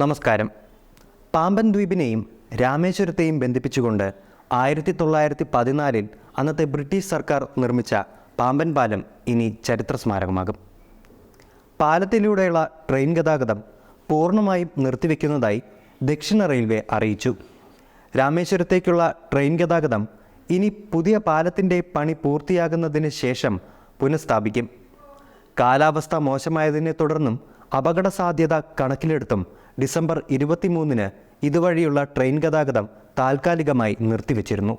നമസ്കാരം. പാമ്പൻ ദ്വീപിനെയും രാമേശ്വരത്തെയും ബന്ധിപ്പിച്ചുകൊണ്ട് ആയിരത്തി തൊള്ളായിരത്തി പതിനാലിൽ അന്നത്തെ ബ്രിട്ടീഷ് സർക്കാർ നിർമ്മിച്ച പാമ്പൻ പാലം ഇനി ചരിത്ര സ്മാരകമാകും പാലത്തിലൂടെയുള്ള ട്രെയിൻ ഗതാഗതം പൂർണമായും നിർത്തിവെക്കുന്നതായി ദക്ഷിണ റെയിൽവേ അറിയിച്ചു. രാമേശ്വരത്തേക്കുള്ള ട്രെയിൻ ഗതാഗതം ഇനി പുതിയ പാലത്തിന്റെ പണി പൂർത്തിയാകുന്നതിന് ശേഷം പുനഃസ്ഥാപിക്കും. കാലാവസ്ഥ മോശമായതിനെ തുടർന്നും അപകട സാധ്യത കണക്കിലെടുത്തും ഡിസംബർ ഇരുപത്തിമൂന്നിന് ഇതുവഴിയുള്ള ട്രെയിൻ ഗതാഗതം താൽക്കാലികമായി നിർത്തിവച്ചിരുന്നു.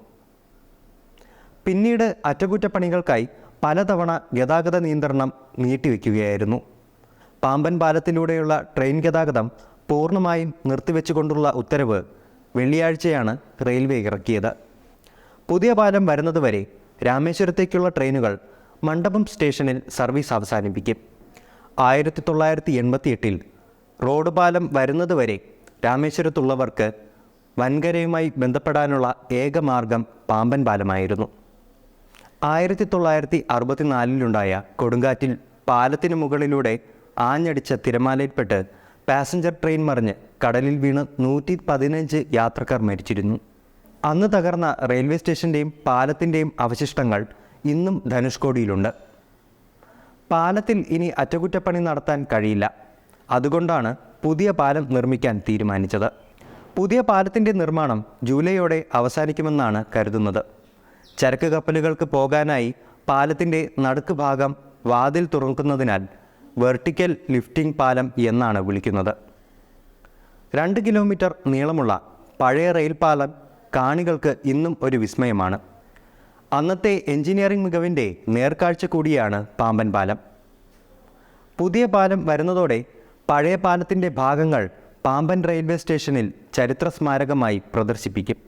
പിന്നീട് അറ്റകുറ്റപ്പണികൾക്കായി പലതവണ ഗതാഗത നിയന്ത്രണം നീട്ടിവെക്കുകയായിരുന്നു. പാമ്പൻ പാലത്തിലൂടെയുള്ള ട്രെയിൻ ഗതാഗതം പൂർണമായും നിർത്തിവെച്ചുകൊണ്ടുള്ള ഉത്തരവ് വെള്ളിയാഴ്ചയാണ് റെയിൽവേ ഇറക്കിയത്. പുതിയ പാലം വരുന്നതുവരെ രാമേശ്വരത്തേക്കുള്ള ട്രെയിനുകൾ മണ്ഡപം സ്റ്റേഷനിൽ സർവീസ് അവസാനിപ്പിക്കും. ആയിരത്തി തൊള്ളായിരത്തി എൺപത്തിയെട്ടിൽ റോഡ് പാലം വരുന്നതുവരെ രാമേശ്വരത്തുള്ളവർക്ക് വൻകരയുമായി ബന്ധപ്പെടാനുള്ള ഏക മാർഗം പാമ്പൻ പാലമായിരുന്നു. ആയിരത്തി തൊള്ളായിരത്തി അറുപത്തിനാലിലുണ്ടായ കൊടുങ്കാറ്റിൽ പാലത്തിന് മുകളിലൂടെ ആഞ്ഞടിച്ച തിരമാലയിൽപ്പെട്ട് പാസഞ്ചർ ട്രെയിൻ മറിഞ്ഞ് കടലിൽ വീണ് നൂറ്റി പതിനഞ്ച് യാത്രക്കാർ മരിച്ചിരുന്നു. അന്ന് തകർന്ന റെയിൽവേ സ്റ്റേഷന്റെയും പാലത്തിന്റെയും അവശിഷ്ടങ്ങൾ ഇന്നും ധനുഷ്കോടിയിലുണ്ട്. പാലത്തിൽ ഇനി അറ്റകുറ്റപ്പണി നടത്താൻ കഴിയില്ല. അതുകൊണ്ടാണ് പുതിയ പാലം നിർമ്മിക്കാൻ തീരുമാനിച്ചത്. പുതിയ പാലത്തിന്റെ നിർമ്മാണം ജൂലൈയോടെ അവസാനിക്കുമെന്നാണ് കരുതുന്നത്. ചരക്ക് കപ്പലുകൾക്ക് പോകാനായി പാലത്തിന്റെ നടുക്ക് ഭാഗം വാതിൽ തുറക്കുന്നതിനാൽ വെർട്ടിക്കൽ ലിഫ്റ്റിംഗ് പാലം എന്നാണ് വിളിക്കുന്നത്. രണ്ട് കിലോമീറ്റർ നീളമുള്ള പഴയ റെയിൽ പാലം കാണികൾക്ക് ഇന്നും ഒരു വിസ്മയമാണ്. അന്നത്തെ എഞ്ചിനീയറിംഗ് മികവിന്റെ നേർക്കാഴ്ച കൂടിയാണ് പാമ്പൻ പാലം. പുതിയ പാലം വരുന്നതോടെ പഴയ പാലത്തിന്റെ ഭാഗങ്ങൾ പാമ്പൻ റെയിൽവേ സ്റ്റേഷനിൽ ചരിത്ര സ്മാരകമായി പ്രദർശിപ്പിക്കും.